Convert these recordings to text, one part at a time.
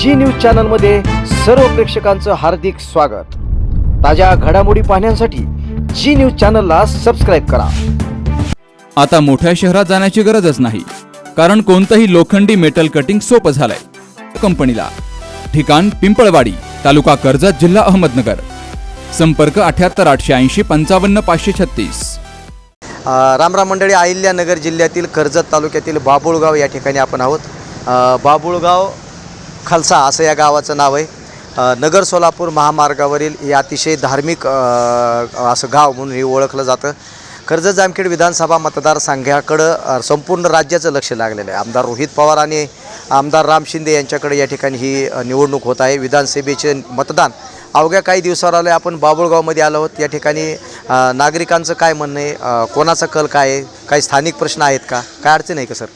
जी news चॅनलमध्ये सर्व प्रेक्षकांचं हार्दिक स्वागत. ताज्या घडामोडी पाहण्यासाठी जी न्यूज चॅनलला सबस्क्राईब करा. आता मोठ्या शहरात जाण्याची गरजच नाही कारण कोणतंही लोखंडी मेटल कटिंग सोपं झालंय. कंपनीला. ठिकाण पिंपळवाडी तालुका कर्जत जिल्हा अहमदनगर. संपर्क अठ्याहत्तर आठशे ऐंशी पंचावन्न पाचशे छत्तीस. रामराम मंडळी अहिल्यानगर जिल्ह्यातील कर्जत तालुक्यातील बाबुळगाव या ठिकाणी आपण आहोत. बाबुळगाव खालसा असं या गावाचं नाव आहे. नगर सोलापूर महामार्गावरील हे अतिशय धार्मिक असं गाव म्हणून हे ओळखलं जातं. कर्जत जामखेड विधानसभा मतदारसंघाकडं संपूर्ण राज्याचं लक्ष लागलेलं आहे. आमदार रोहित पवार आणि आमदार राम शिंदे यांच्याकडे या ठिकाणी ही निवडणूक होत आहे. विधानसभेचे मतदान अवघ्या काही दिवसावर आलं आहे आपण बाबुळगावमध्ये आलो आहोत. या ठिकाणी नागरिकांचं काय म्हणणं आहे? कोणाचा कल काय आहे? काही स्थानिक प्रश्न आहेत का? काय अडचण आहे का सर?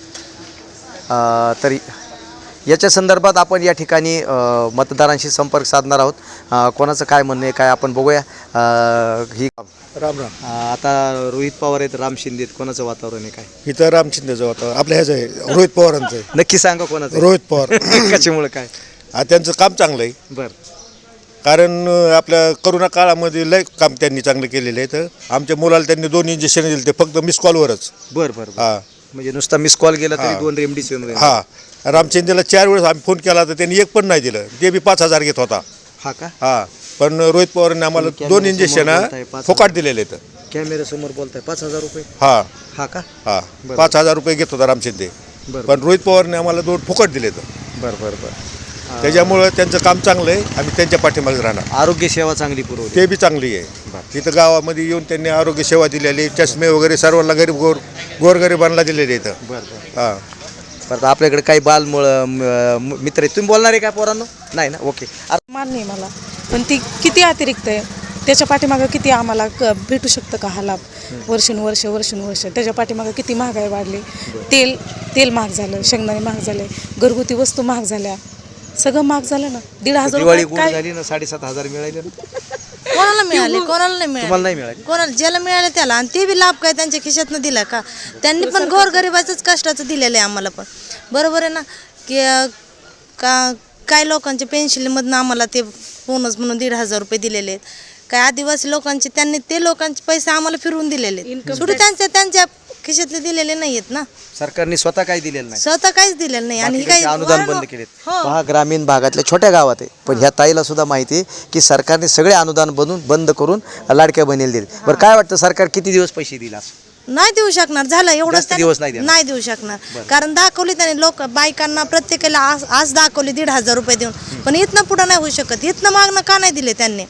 तरी याच्या संदर्भात आपण या ठिकाणी मतदारांशी संपर्क साधणार आहोत. कोणाचं काय म्हणणं आहे काय आपण बघूया. ही राम राम. आता रोहित पवार आहेत राम शिंदे कोणाचं वातावरण आहे काय? इथं राम शिंदेचं होतं आपल्या ह्याचं आहे रोहित पवारांचं आहे. नक्की सांगा कोणाचं रोहित पवार. कशामुळे काय? त्यांचं काम चांगलं आहे. बरं. कारण आपल्या करोना काळामध्ये लय काम त्यांनी चांगलं केलेलं आहे. तर आमच्या मुलाला त्यांनी दोन इंजेक्शन दिले ते फक्त मिस कॉलवरच बरं बरं. हा. म्हणजे नुसता मिस कॉल गेला तरी. दोन रेमडीसिवीर हा. राम शिंदेला चार वेळेस आम्ही फोन केला तर त्यांनी एक पण नाही दिलं. ते बी पाच हजार घेत होता. हा का? हा. पण रोहित पवारांनी आम्हाला तुम्ही दोन कॅमेऱ्यासमोर इंजेक्शन पाच फोकाट दिलेले आहेत कॅमेऱ्यासमोर बोलताय पाच हजार रुपये? हा. हा का? हा. बरं. पाच हजार रुपये घेत होता राम शिंदे बरं. पण रोहित पवारने आम्हाला दोन फुकट दिले तर. बरं बरं बरं. त्याच्यामुळं त्यांचं काम चांगलं आहे आम्ही त्यांच्या पाठीमागे राहणार. आरोग्य सेवा चांगली पुरवली. ते बी चांगली आहे. तिथं गावामध्ये येऊन त्यांनी आरोग्य सेवा दिलेली चष्मे वगैरे सर्वांना गरीब गोर गोरगरिबांना दिलेले इथं बरं बरं. हां. परत आपल्याकडे काही बाल मुळ- म- मित्र आहेत. तुम्ही बोलणार आहे का पोरांनो? नाही ना? ओके मान्य आहे मला. पण ती किती अतिरिक्त आहे? त्याच्या पाठीमागं किती आम्हाला क भेटू शकतं का हा लाभ? वर्षानुवर्ष वर्षानुवर्ष. त्याच्या पाठीमागं किती महागाई वाढली? तेल तेल महाग झालं शेंगदाणे महाग झाले घरगुती वस्तू महाग झाल्या. सगळं महाग झालं ना? दीड हजार दिवाळी रुपयात गुड काय झाली ना साडेसात हजार मिळाले ना. कोणाला मिळाले? कोणाला नाही तुम्हाला मिळाले नाही मिळाले. कोणाला? ज्याला मिळाले त्याला. आणि ते बी लाभ काय त्यांच्या खिशातनं दिला का? त्यांनी पण गोरगरिबाचंच कष्टाचं दिलेलं आहे आम्हाला पण. बरोबर आहे ना? की अं, का काय लोकांच्या पेन्शनमधनं आम्हाला ते बोनस म्हणून दीड हजार रुपये दिलेले आहेत. काय आदिवासी लोकांचे त्यांनी ते लोकांचे पैसे आम्हाला फिरवून दिलेले आहेत. त्यांच्या त्यांच्या खिशातले दिलेले नाही आहेत ना. सरकारने स्वतः काही दिलेलं नाही. स्वतः काहीच दिलेलं नाही. आणि हे काही अनुदान बंद केलेत. हो. पहा ग्रामीण भागातल्या छोट्या गावात आहे. पण ह्या ताईला सुद्धा माहिती आहे की सरकारने सगळे अनुदान बनवून बंद करून लाडक्या बहिणीला दिले. बरं काय वाटतं सरकार किती दिवस पैसे दिला नाही देऊ शकणार. झालं एवढं जास्त दिवस नाही देणार. नाही देऊ शकणार. कारण दाखवली त्याने लोक बायकांना प्रत्येकाला आज आज दाखवली दीड हजार रुपये देऊन. पण इथनं पुढं नाही होऊ शकत. इथनं मागणं का नाही दिले त्यांनी?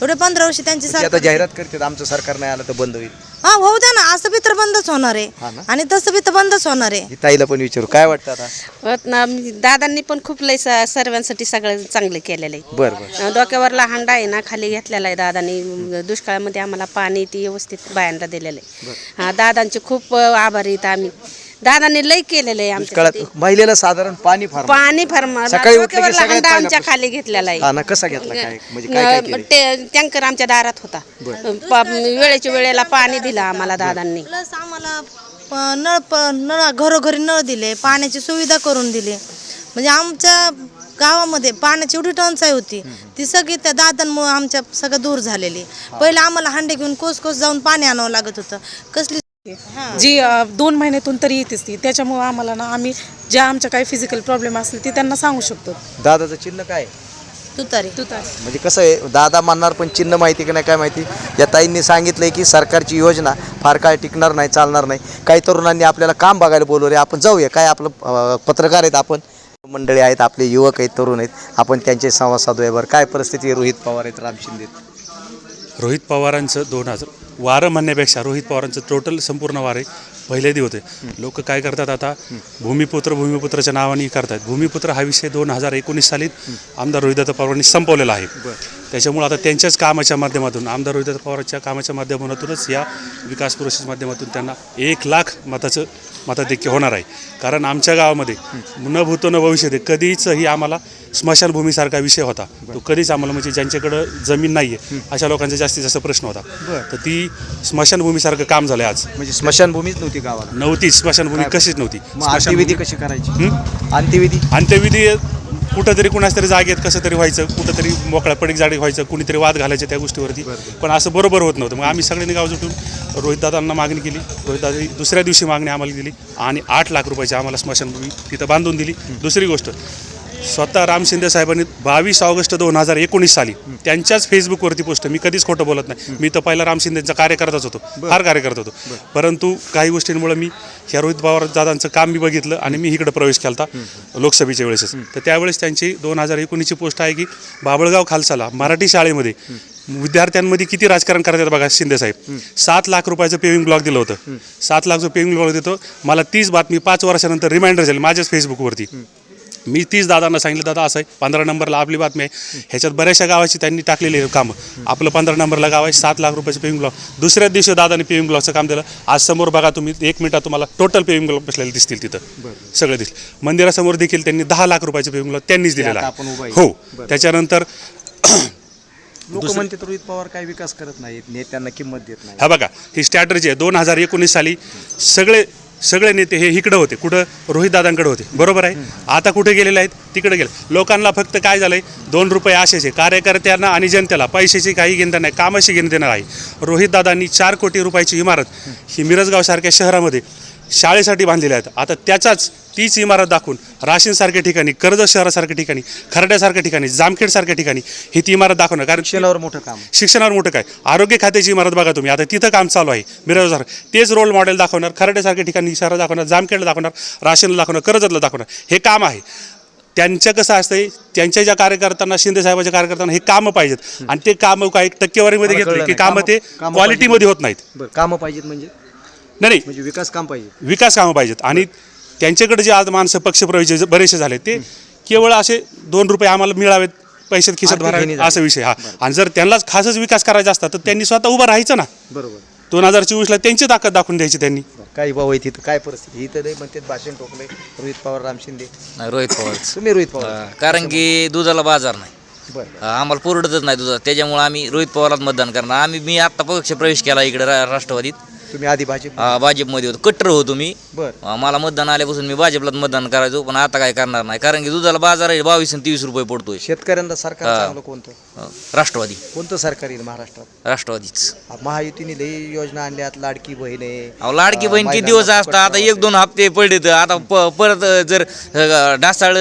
एवढे पंधरा वर्ष त्यांची ते आता सरकार जाहिरात करतात आमचं सरकार नाही आलं तर बंद होईल. हा होऊ द्या ना असं बी तर बंदच होणार हा ना? आहे आणि तसं बी तर बंदच होणार आहे. ही ताईला पण विचारू काय वाटतं आता? होत ना दादांनी पण खूप लय स- सर्वांसाठी सगळं चांगलं केलेलं आहे. बरं बरं. अं, डोक्यावरला हांडा आहे ना खाली घेतलेला आहे दादांनी. दुष्काळामध्ये आम्हाला पाणी ती व्यवस्थित बायांना दिलेलं आहे. हा दादांचे खूप अं, आभारी आहेत आम्ही. दादांनी लय केलेलं आहे काळात आमच्या महिलेला साधारण पाणी फार पाणी फार म- सकाळी उठलं की डोक्यावरला सगळ्यात हांडा पहिला आमच्या. खाली घेतलेला आहे. हा ना कसा घेतला काय? म्हणजे काय काय केलं? ते टँकर आमच्या दारात होता. प- वेळेच्या वेळेला पाणी दिलं आम्हाला दादांनी. प्लस आम्हाला प- नळ प- नळ घरोघरी नळ दिले पाण्याची सुविधा करून दिली. म्हणजे आमच्या गावामध्ये पाण्याची एवढी टंचाई होती. ती सगळी त्या दादांमुळे आमच्या सगळं दूर झालेली. पहिलं आम्हाला हांडे घेऊन कोस कोस जाऊन पाणी आणावं लागत होतं. कसली जी दोन महिन्यातून तरी येतेच ती. त्याच्यामुळं आम्हाला ना आम्ही ज्या आमच्या काही फिजिकल प्रॉब्लेम असतील ते त्यांना सांगू शकतो. दादाचं चिन्ह काय? आहे? तुतारी. म्हणजे कसं आहे दादा मानणार पण चिन्ह माहिती की नाही काय माहिती? या ताईंनी सांगितलंय की सरकारची योजना फार काय टिकणार नाही चालणार नाही. काही तरुणांनी आपल्याला काम बघायला बोलवले आपण जाऊया. काय आपलं अं, पत्रकार आहेत आपण? मंडळी आहेत आपले युवक आहेत तरुण आहेत. आपण त्यांचे संवाद साधूया बरं. काय परिस्थिती आहे? रोहित पवार आहेत राम शिंदे आहेत. रोहित पवारांचं दोन हजार वारं म्हणण्यापेक्षा रोहित पवारांचं टोटल संपूर्ण वारे पहिलेदी होते. लोक काय करतात आता? भूमिपुत्र भूमिपुत्राच्या नावाने करतात. भूमिपुत्र हा विषय दोन हजार एकोणीस साली आमदार रोहिदादा पवारांनी संपवलेला आहे. त्याच्यामुळे आता त्यांच्याच कामाच्या माध्यमातून आमदार रोहिदादा पवारांच्या कामाच्या माध्यमातूनच या विकास प्रोसेस माध्यमातून त्यांना एक लाख मताचं मताधिक्य होणार आहे. कारण आमच्या गावामध्ये न भूतो न भविष्यते कधीचही आम्हाला स्मशानभूमीसारखा विषय होता. तो कधीच आम्हाला म्हणजे ज्यांच्याकडं जमीन नाही आहे अशा लोकांचा जास्तीत जास्त प्रश्न होता. तर ती स्मशानभूमीसारखं काम झालं आज. म्हणजे स्मशानभूमीच नव्हती गावाला. नव्हती स्मशानभूमी कशीच नव्हती. अंत्यविधी कशी करायची? अंत्यविधी? अंत्यविधी कुठंतरी तरी जागेत कसं तरी व्हायचं कुठंतरी मोकळ्या पडीक जाडी व्हायचं कुणीतरी वाद घालायचे त्या गोष्टीवरती. पण असं बरोबर होत नव्हतं. मग आम्ही सगळ्यांनी गाव जुटून रोहितदादांना मागणी केली. रोहितदादा दुसऱ्या दिवशी मागणी आम्हाला दिली आणि आठ लाख रुपयाची आम्हाला स्मशानभूमी तिथं बांधून दिली. दुसरी गोष्ट स्वतः राम शिंदे साहेबांनी बावीस ऑगस्ट दोन हजार एकोणीस साली त्यांच्याच फेसबुकवरती पोस्ट मी कधीच खोटं बोलत नाही. मी तर पहिला राम शिंदेचा कार्यकर्ताच होतो फार कार्यकर्ता होतो. परंतु काही गोष्टींमुळे मी ह्या रोहित पवार दादांचं काम मी बघितलं आणि मी इकडे प्रवेश केला लोकसभेच्या वेळेसच. तर त्यावेळेस त्यांची दोन हजार एकोणीसची पोस्ट आहे की बाबळगाव खालसाला मराठी शाळेमध्ये विद्यार्थ्यांमध्ये किती राजकारण करतात बघा शिंदे साहेब. सात लाख रुपयाचं पेविंग ब्लॉक दिलं होतं. सात लाखचं पेविंग ब्लॉक देतो मला तीच बातमी पाच वर्षानंतर रिमाइंडर झाली माझ्याच फेसबुकवरती मी तीच दादांना सांगितलं दादा असं आहे पंधरा नंबरला आपली बातमी आहे. ह्याच्यात बऱ्याचशा गावाची त्यांनी टाकलेली आहे कामं. आपलं पंधरा नंबरला गाव आहे सात लाख रुपयाचं पेविंग ब्लॉक दुसऱ्याच दिवशी दादाने पेविंग ब्लॉकचं काम दिलं. आज समोर बघा तुम्ही एक मिनिटात तुम्हाला टोटल पेविंग ब्लॉक बसलेले दिसतील तिथं. सगळे दिसतील मंदिरासमोर देखील त्यांनी दहा लाख रुपयाचं पेविंग ब्लॉक त्यांनीच दिलेलं आहे. हो. त्याच्यानंतर लोक रोहित पवार काही विकास करत नाहीत नेत्यांना किंमत देत नाही हा बघा ही स्ट्रॅटर्जी आहे. दोन हजार एकोणीस साली सगळे सगळे नेते हे इकडं होते कुठं रोहितदादांकडे होते. बरोबर आहे? आता कुठे गेलेले आहेत? तिकडे गेले. लोकांना फक्त काय झालंय? दोन रुपये असेचे कार्यकर्त्यांना आणि जनतेला पैशाची काही घेणं नाही कामाशी घेणं देणार आहे रोहितदादांनी चार कोटी रुपयाची इमारत ही मिरजगावसारख्या शहरामध्ये शाळेसाठी बांधलेल्या आहेत. आता त्याचाच तीच इमारत दाखवून राशीनसारख्या ठिकाणी कर्जत शहरासारख्या ठिकाणी खरड्यासारख्या ठिकाणी जामखेडसारख्या ठिकाणी ही ती इमारत दाखवणार कारण शिक्षणावर मोठं काम. शिक्षणावर मोठं काय? आरोग्य खात्याची इमारत बघा तुम्ही. आता तिथं काम चालू आहे. मिरजसार तेच रोल मॉडेल दाखवणार खरड्यासारख्या ठिकाणी शहरात दाखवणार जामखेडला दाखवणार राशीनला दाखवणार कर्जतला दाखवणार. हे काम आहे. त्यांचं कसं असतंय? त्यांच्या ज्या कार्यकर्त्यांना शिंदे साहेबाच्या कार्यकर्त्यांना हे कामं पाहिजेत. आणि ते कामं काही टक्केवारीमध्ये घेतले की. कामं ते क्वालिटीमध्ये होत नाहीत. कामं पाहिजेत म्हणजे? नाही नाही. म्हणजे विकास काम पाहिजे. विकास कामं पाहिजेत. आणि त्यांच्याकडे जे आज माणसं पक्षप्रवेश बरेचसे झाले ते केवळ असे दोन रुपये आम्हाला मिळावेत पैशात खिशात भरावे. असा विषय हा. आणि जर त्यांनाच खासच विकास करायचा असता तर त्यांनी स्वतः उभं राहायचं ना. बरोबर. दोन हजार चोवीसला त्यांची ताकद दाखवून द्यायची त्यांनी. काही भाऊ आहेत इथं काय परिस्थिती? इथं नाही म्हणतात भाषण टोकले रोहित पवार राम शिंदे. नाही रोहित पवारच तुम्ही रोहित पवार. कारण की दुधाला बाजार नाही. बरं. आम्हाला पुरवठच नाही दुधा त्याच्यामुळे आम्ही रोहित पवारात मतदान करणार. आम्ही मी आत्ता पक्ष प्रवेश केला इकडे रा- राष्ट्रवादीत. तुम्ही आधी भाजप हा, भाजपमध्ये होतो. कट्टर होतो मी बरं. मला मतदान आल्यापासून मी भाजपलाच मतदान करायचो पण आता काय करणार नाही. कारण की दुधाला बाजार आहे बावीस आणि तेवीस रुपये पडतोय. शेतकऱ्यांना सरकार. चांगलं कोणतं? राष्ट्रवादी. कोणतं सरकार येईल महाराष्ट्रात? राष्ट्रवादीच. महायुतीने लई योजना आणल्यात लाडकी बहीण आहे. अहो लाडकी बहीण किती दिवस असतात आता एक दोन हप्ते पडले तर आता प- परत जर अं, ढासाळ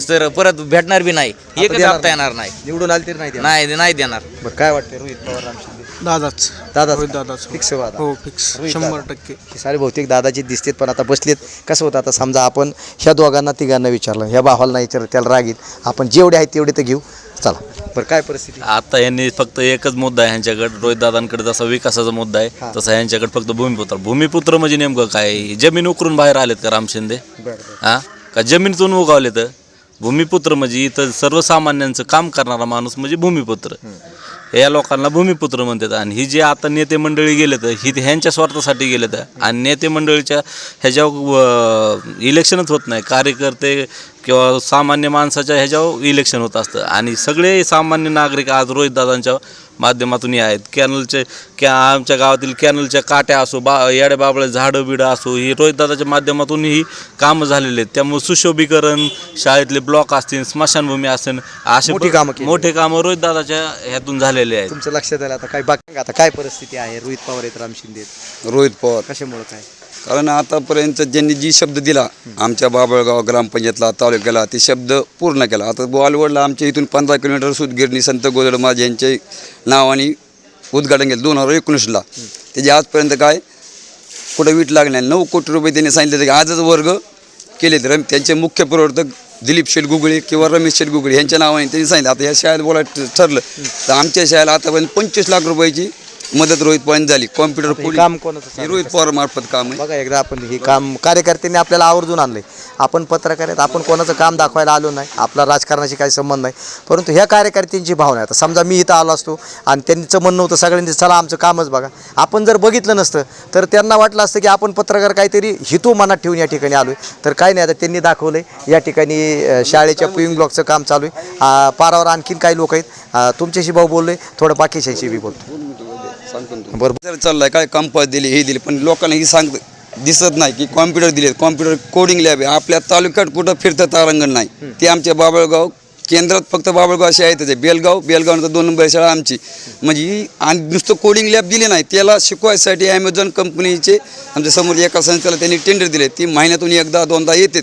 सर परत भेटणार बी नाही. एकच देणार हप्ता येणार नाही. निवडून आले तरी नाही देणार. नाही नाही देणार. बरं काय वाटतं रोहित पवार दादाच. दादा रोहित दादाच फिक्स वादा हो फिक्स रोहित शंभर दादा. टक्के. हे सारे बहुतेक दादाची दिसतेत पण आता बसलेत. कसं होतं आता समजा आपण ह्या दोघांना तिघांना विचारलं ह्या भावाला नाही विचारलं त्याला रागीत आपण जेवढे आहेत तेवढे तर घेऊ. चला. बरं काय परिस्थिती? आता यांनी फक्त एकच मुद्दा आहे ह्यांच्याकडे. रोहित दादांकडे जसा विकासाचा मुद्दा हा. आहे तसा ह्यांच्याकडे फक्त भूमिपुत्र. भूमिपुत्र म्हणजे नेमकं काय? जमीन उकरून बाहेर आलेत का राम शिंदे? बरं हा? का जमीनतून उगावले तर भूमिपुत्र म्हणजे इथं सर्वसामान्यांचं काम करणारा माणूस म्हणजे भूमिपुत्र. या लोकांना भूमिपुत्र म्हणतात. आणि ही जे आता नेते मंडळी गेले तर ही ह्यांच्या स्वार्थासाठी गेले तर आणि नेते मंडळीच्या ह्याच्यावर इलेक्शनच होत नाही. कार्यकर्ते किंवा सामान्य माणसाच्या ह्याच्यावर इलेक्शन होत असतं. आणि सगळे सामान्य नागरिक आज रोहितदादांच्या माध्यमातून हे आहेत. कॅनलचे कॅ आमच्या गावातील कॅनलच्या काट्या असो बा बाबळे झाडं बिडं असो ही रोहितदादाच्या माध्यमातून ही कामं झालेली आहेत. त्यामुळे सुशोभीकरण शाळेतले ब्लॉक असतील स्मशानभूमी असेल असे मोठी कामं. मोठे कामं रोहितदादाच्या ह्यातून झालेले आहेत. तुमचं लक्षात आलं आता काय बाकी आता काय परिस्थिती आहे? रोहित पवार आहेत राम शिंदे आहेत. रोहित पवार. कशामुळं काय? कारण आतापर्यंत ज्यांनी जी शब्द दिला आमच्या बाबळगाव ग्रामपंचायतला तालुक्याला ते शब्द पूर्ण केला. आता बॉलिवूडला आमच्या इथून पंधरा किलोमीटर सुदगिरणी संत गोदड माझे यांच्या नावाने उद्घाटन केलं दोन हजार एकोणीसला. त्याचे आजपर्यंत काय कुठं वीट लागणार नऊ कोटी रुपये त्यांनी सांगितले की आजच वर्ग केलेत. रम त्यांचे मुख्य प्रवर्तक दिलीप शेठ गुगळे किंवा रमेश शेटगुगळे यांच्या नावाने त्यांनी सांगितलं. आता या शाळेत बोलायचं ठरलं तर आमच्या शाळेला आतापर्यंत पंचवीस लाख रुपयाची मदत रोहित पवार झाली. कॉम्प्युटर हे काम कोणाचं रोहित पवार मार्फत काम आहे. बघा एकदा आपण हे काम कार्यकर्त्यांनी आपल्याला आवर्जून आणलंय. आपण पत्रकार आहेत आपण कोणाचं काम दाखवायला आलो नाही आपला राजकारणाशी काही संबंध नाही. परंतु ह्या कार्यकर्त्यांची भावना आहे. आता समजा मी इथं आलो असतो आणि त्यांचं म्हणणं होतं सगळ्यांनी चला आमचं कामच बघा. आपण जर बघितलं नसतं तर त्यांना वाटलं असतं की आपण पत्रकार काहीतरी हितू मनात ठेवून या ठिकाणी आलो आहे तर काही नाही आता त्यांनी दाखवलं या ठिकाणी अं, शाळेच्या पुईंग ब्लॉकचं काम चालू आहे. पारावर आणखीन काही लोक आहेत. तुमच्याशी भाऊ बोललोय थोडं बाकीशांशी बी बोलतो. बरं. जर चाललाय काय कंपास दिली हे दिली पण लोकांना ही सांग दिसत नाही की कॉम्प्युटर दिलेत. कॉम्प्युटर कोडिंग लॅब आहे. आपल्या तालुक्यात कुठं फिरतं तारांगण नाही. ते आमच्या बाबळगाव केंद्रात फक्त बाबळगाव असे आहेतच आहे. बेलगाव बेलगाव नंतर दोन नंबर शाळा आमची. म्हणजे ही आणि नुसतं कोडिंग लॅब दिले नाही. त्याला शिकवायसाठी ॲमेझॉन कंपनीचे आमच्यासमोर एका संस्थेला त्यांनी टेंडर दिले. ती महिन्यातून एकदा दोनदा येतात.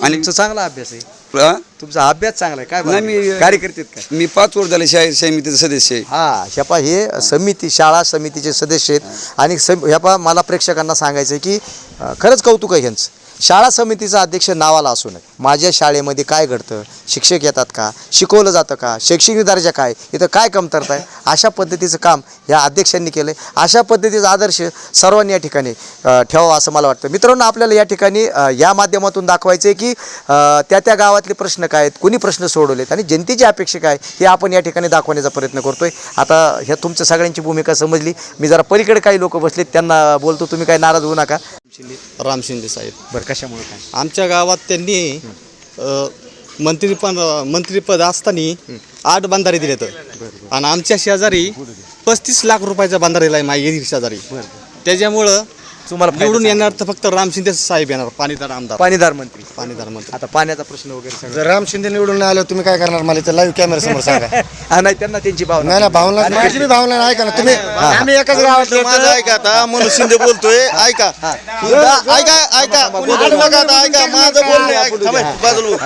आणि चांगला अभ्यास आहे. हा? तुमचा अभ्यास चांगला आहे. काय नाही मी कार्यकर्ते आहेत काय? मी पाच वर्ष झाले शाळेत समितीचे सदस्य आहे. हा ह्यापा हे समिती शाळा समितीचे सदस्य आहेत. आणि सम ह्यापा मला प्रेक्षकांना सांगायचं आहे की अं, खरंच कौतुक आहे ह्यांचं. शाळा समितीचा अध्यक्ष नावाला असू नये माझ्या शाळेमध्ये काय घडतं? शिक्षक येतात का? शिकवलं जातं का? शैक्षणिक दर्जा काय? इथं काय कमतरता आहे? अशा पद्धतीचं काम ह्या अध्यक्षांनी केलं आहे अशा पद्धतीचा आदर्श सर्वांनी या ठिकाणी ठेवावा असं मला वाटतं. मित्रांनो आपल्याला या ठिकाणी या माध्यमातून दाखवायचं आहे की त्या त्या गावातले प्रश्न काय आहेत? कुणी प्रश्न सोडवलेत? आणि जनतेची अपेक्षा काय? हे आपण या ठिकाणी दाखवण्याचा प्रयत्न करतोय. आता ह्या तुमच्या सगळ्यांची भूमिका समजली. मी जरा पलीकडे काही लोक बसलेत त्यांना बोलतो. तुम्ही काही नाराज होऊ नका. राम शिंदे साहेब. बरं. कशामुळे काय? आमच्या गावात त्यांनी अ, मंत्रीपद मंत्रीपद असताना आठ बंधारे दिले तर आणि आमच्या शेजारी पस्तीस लाख रुपयाचा बंधारा दिला आहे माझ्या शेजारी त्याच्यामुळं तुम्हाला फायदा निवडून येणार तर फक्त राम शिंदे साहेब येणार पाणीदार आमदार. पाणीदार मंत्री. पाणीदार मंत्री. आता पाण्याचा प्रश्न वगैरे सगळं. जर राम शिंदे निवडून नाही आलं तुम्ही काय करणार मला इथं लाईव्ह कॅमेरा समोर सांगा. हा, नाही त्यांना त्यांची भावना. नाही ना भावना माझी बी भावना नाही ऐका ना तुम्ही आम्ही एकाच गावात माझं ऐका आता मनोज शिंदे बोलतोय ऐका. ऐका ऐका. बोलू नका आता ऐका माझं बोलणं ऐका. थांबा, बाजूला हो.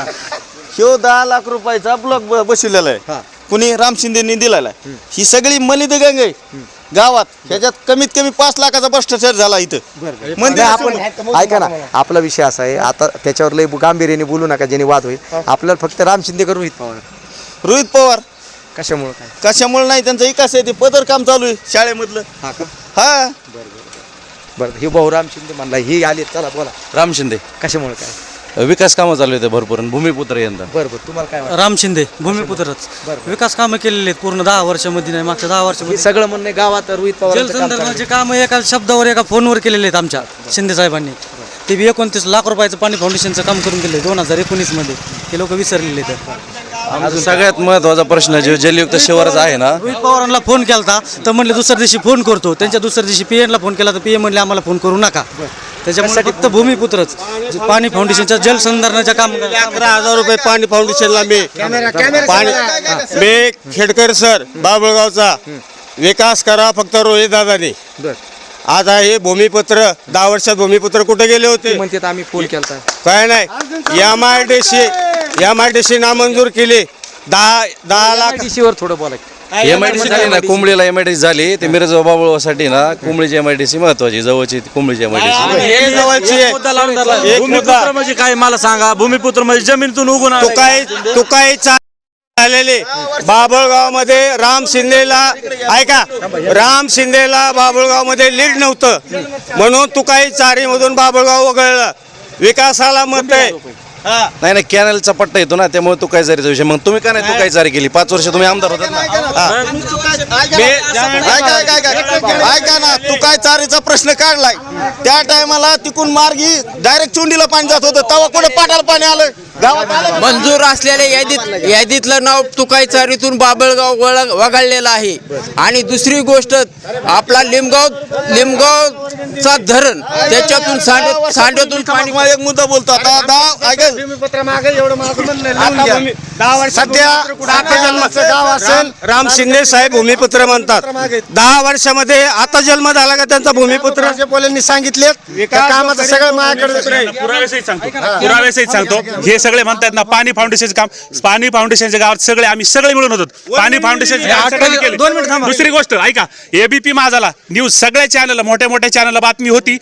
ह्यो दहा लाख रुपयाचा ब्लॉक बसवलेला आहे. कुणी राम शिंदेनी दिलेला आहे. ही सगळी मलिद गंग आहे. गावात. ह्याच्यात कमीत कमी पाच लाखाचा भ्रष्टाचार झाला इथं. मंदिर आपण ऐका ना आपला विषय असा आहे आता त्याच्यावर लय गांभीर्याने बोलू नका ज्याने वाद होईल. आपल्याला फक्त राम शिंदे करून रोहित पवार. रोहित पवार. कशामुळे काय? कशामुळे नाही त्यांचा विकास आहे ते पदर काम चालू आहे शाळेमधलं. हा का? हा. बरं हे भाऊ राम शिंदे म्हणला ही आली चला बोला. राम शिंदे. कशामुळे काय? विकास कामं चालू होते भरपूर आणि भूमिपुत्र यंदा. बरं बरं तुम्हाला काय वाटतं? राम शिंदे भूमिपुत्रच. विकास कामं केलेले आहेत पूर्ण दहा वर्षामध्ये नाही मागच्या दहा हे वर्षामध्ये. सगळं म्हणणं गावात रोहित पवार जलसंधारणाचे कामं एका शब्दावर एका फोनवर केलेले आहेत आमच्या शिंदे साहेबांनी. ते बी एकोणतीस लाख रुपयाचं पाणी फाउंडेशनचं काम करून दिले दोन हजार एकोणीसमध्ये. ते लोक विसरलेले आहेत. सगळ्यात महत्त्वाचा प्रश्न जो जलयुक्त शिवारचा आहे ना? रोहित पवारांना फोन केला तर म्हणले दुसऱ्या दिवशी फोन करतो. त्यांच्या दुसऱ्या दिवशी पीएनला फोन केला तर पीएम म्हणले आम्हाला फोन करू नका. त्याच्यामुळे फक्त भूमिपुत्रच. पाणी फाउंडेशनच्या जलसंधारणाच्या काम अकरा हजार रुपये पाणी फाउंडेशनला मी पाणी मी खेडकर सर बाबळगावचा. विकास करा फक्त रोहित दादाने. आज आहे भूमिपुत्र दहा वर्षात भूमिपुत्र कुठे गेले होते? म्हणते आम्ही फोन केला काय नाही. M I D C M I D C नामंजूर केली. दहा दहा लाख वर थोडं बोलायचं. एम आय डी सी झाली ना कुंबळीला एम आय डी झाली ते मिरज बाबळसाठी ना कुंबळीची एम आय डी सी महत्वाची जवळची ती कुंबळीची एम आय डी सी हे जवळची. एक मुद्दा. म्हणजे काय मला सांगा? भूमिपुत्र म्हणजे जमीनतून उगून तू काय तू काय झालेले बाबळगावमध्ये राम शिंदेला ऐका राम शिंदेला बाबळगावमध्ये लीड नव्हतं. म्हणून तू काही चारी मधून बाबळगाव वगळलं. विकासाला मत आहे. नाही नाही कॅनलचा पट्टा येतो ना त्यामुळे तू काय चारीचा विषय. मग तुम्ही का नाही तू काय चारी केली. पाच वर्ष तुम्ही आमदार ना. मी- ऐका ऐका ऐका ऐका ना. तू काय चारीचा प्रश्न काढलाय? त्या टायमाला तिकून मार्गी डायरेक्ट चुंडीला पाणी जात होतं. तेव्हा कुठे पाटाला पाणी आलं? गावात आलं का? मंजूर असलेल्या यादीत यादीतलं नाव तुकाई चारीतून बाबळगाव वळ- वगळलेलं आहे. आणि दुसरी गोष्ट आपला लिमगाव लिमगावचा धरण त्याच्यातून सांड सांडोतून पाणी एक मुद्दा बोलतो. आता दहा ऐका आता भूमी- सध्या आता जन्माचं गाव असेल राम शिंदे साहेब भूमिपुत्र म्हणतात. दहा वर्षामध्ये आता जन्म झाला का त्यांचा भूमिपुत्र? बोलांनी सांगितले कामाचं सगळं माझ्याकडे पुराव्यासहित सांगतो. पुराव्यासहित सांगतो. हे. सगळे म्हणतात ना पाणी फाउंडेशनचं काम पाणी फाउंडेशनच्या गावात सगळे आम्ही सगळे मिळून होतो. पाणी फाउंडेशन दुसरी गोष्ट ऐका. एबीपी माझाला न्यूज सगळ्या चॅनल मोठ्या मोठ्या चॅनलला बातमी होती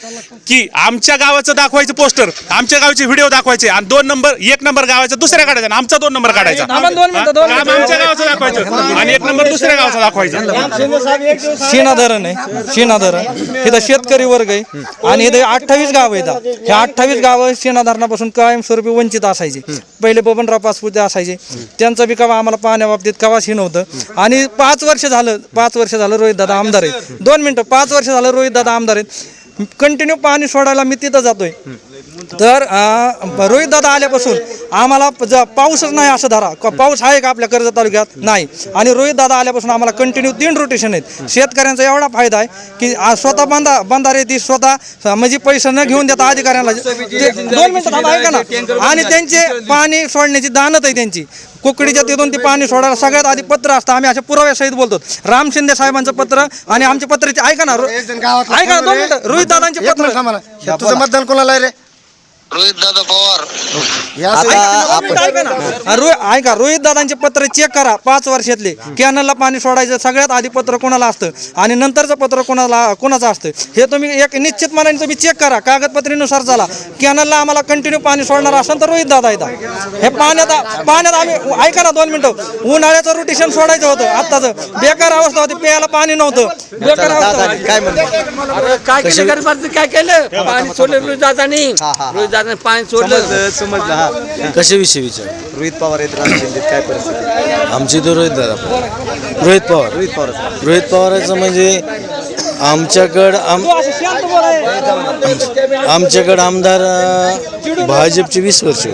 की आमच्या गावाचं दाखवायचं पोस्टर आमच्या गावचे व्हिडिओ दाखवायचे आणि दोन नंबर एक नंबर गावाचा दुसऱ्या काढायचा आणि आमचा दोन नंबर काढायचा? काम आमच्या गावाचं दाखवायचं. आणि एक नंबर दुसऱ्या गावाचा दाखवायचा. शेणा धरण आहे शेणा धरण इथं शेतकरी वर्ग आहे. आणि इथे अठ्ठावीस गाव आहेत. हे अठ्ठावीस गाव शेणा धरणापासून कायमस्वरूपी वंचित असायचे. पहिले बबनराव पाचपुते असायचे. त्यांचं बी कवा आम्हाला पाहण्याबाबतीत कवाच हे नव्हतं आणि पाच वर्ष झालं पाच वर्ष झालं रोहित दादा आमदार आहेत. दोन मिनिटं पाच वर्ष झालं रोहित दादा आमदार आहेत. कंटिन्यू पाणी सोडायला मी तिथं जातोय. तर रोहित दादा आल्यापासून आम्हाला ज- पाऊसच नाही असं धरा. क- पाऊस आहे का आपल्या कर्जत तालुक्यात? नाही. आणि रोहित दादा आल्यापासून आम्हाला कंटिन्यू तीन रोटेशन आहेत. शेतकऱ्यांचा एवढा फायदा आहे की स्वतः बंदा बंधारे ती स्वतः म्हणजे पैसे न घेऊन देता अधिकाऱ्यांना ते- दोन मिनिटं ऐका ना. आणि त्यांचे पाणी सोडण्याची दानत आहे त्यांची. कुकडीच्या तिथून ती पाणी सोडायला सगळ्यात आधी पत्र असतं. आम्ही अशा पुराव्यासहित बोलतो. राम शिंदे साहेबांचं पत्र आणि आमच्या पत्राचे ऐका ना रो- ऐका ना दोन मिनिटं. रोहित दादांचे पत्र मतदान कोणाला आता आपण रोहित ऐका रोहित दादांचे पत्र चेक करा पाच वर्षातले. कॅनलला पाणी सोडायचं सगळ्यात आधी पत्र कोणाला असतं? आणि नंतरचं पत्र कोणाला कोणाचं असतं? हे तुम्ही एक निश्चित मनाने तुम्ही चेक करा कागदपत्रीनुसार झाला कॅनलला आम्हाला कंटिन्यू पाणी सोडणार असेल तर रोहित दादा येतात हे पाण्यात पाण्यात आम्ही ऐका ना दोन मिनिटं. उन्हाळ्याचं रोटेशन सोडायचं होतं आत्ताचं. बेकार अवस्था होती प्यायला पाणी नव्हतं. बेकार अवस्था दादा काय म्हणतो काय केलं गरीबाचं? काय केलं? पाणी सोडलं रोहित दादानी. रोहित दादाने पाणी सोडलं. समजलं समजलं हा. कशाविषयी विचार? रोहित पवार राम शिंदे काय परिस्थिती? आमची तो रोहित दादा रोहित पवार. रोहित पवार. रोहित पवाराचं म्हणजे आमच्याकडं आम आमच्याकडं आमदार अं, भाजपचे वीस वर्ष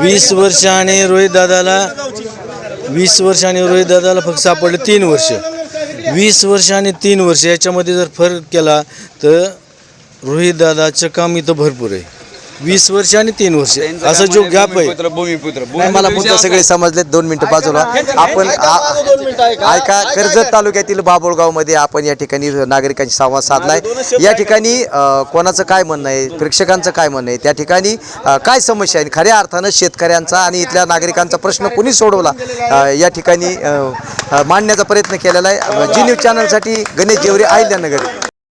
वीस वर्ष आणि रोहित दादाला वीस वर्ष आणि रोहित दादाला फक्त सापडले तीन वर्ष. वीस वर्ष आणि तीन वर्ष. याच्यामध्ये जर फरक केला तर रोहित दादाचं काम इथं भरपूर आहे. वीस वर्ष आणि तीन वर्ष. असा जो गॅप आहे. भूमिपुत्र नाही मला मुद्दा सगळे समजले दोन मिनिटं बाजूला. आपण आ- ऐका. कर्जत तालुक्यातील बाबुळगावमध्ये आपण या ठिकाणी नागरिकांशी संवाद साधलाय. या ठिकाणी अ, कोणाचं काय म्हणणं आहे प्रेक्षकांचं काय म्हणणं आहे त्या ठिकाणी अ, काय समस्या आहे? खऱ्या अर्थानं शेतकऱ्यांचा आणि इथल्या नागरिकांचा प्रश्न कोणी सोडवला? अ, या ठिकाणी अ, अ, मांडण्याचा प्रयत्न केलेला आहे. जी न्यूज चॅनलसाठी गणेश जेवरे अहिल्यानगर.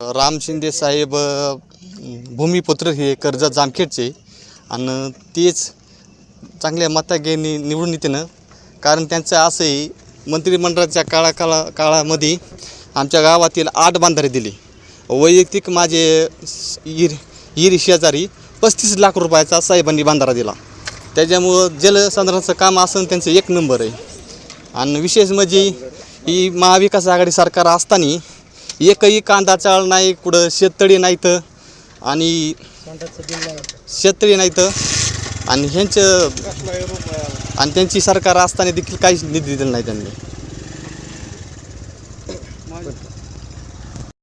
राम शिंदे साहेब अ, भूमिपुत्र हे कर्जत जामखेडचे. आणि तेच चांगल्या मतागे निवडून येते ना. कारण त्यांचं असंही मंत्रिमंडळाच्या काळा काळा काळामध्ये आमच्या गावातील आठ बांधारे दिले. वैयक्तिक माझे इर इर शेजारी पस्तीस लाख रुपयाचा साहेबांनी बांधारा दिला. त्याच्यामुळं जलसंधारणाचं काम असं त्यांचं एक नंबर आहे. आणि विशेष म्हणजे ही महाविकास आघाडी सरकार असताना एकही कांदा चाळ नाही कुठं शेततळी नाहीत. आणि शेततळी नाहीत आणि ह्यांचं आणि त्यांची सरकार असताना देखील काहीच निधी दिला नाही त्यांनी.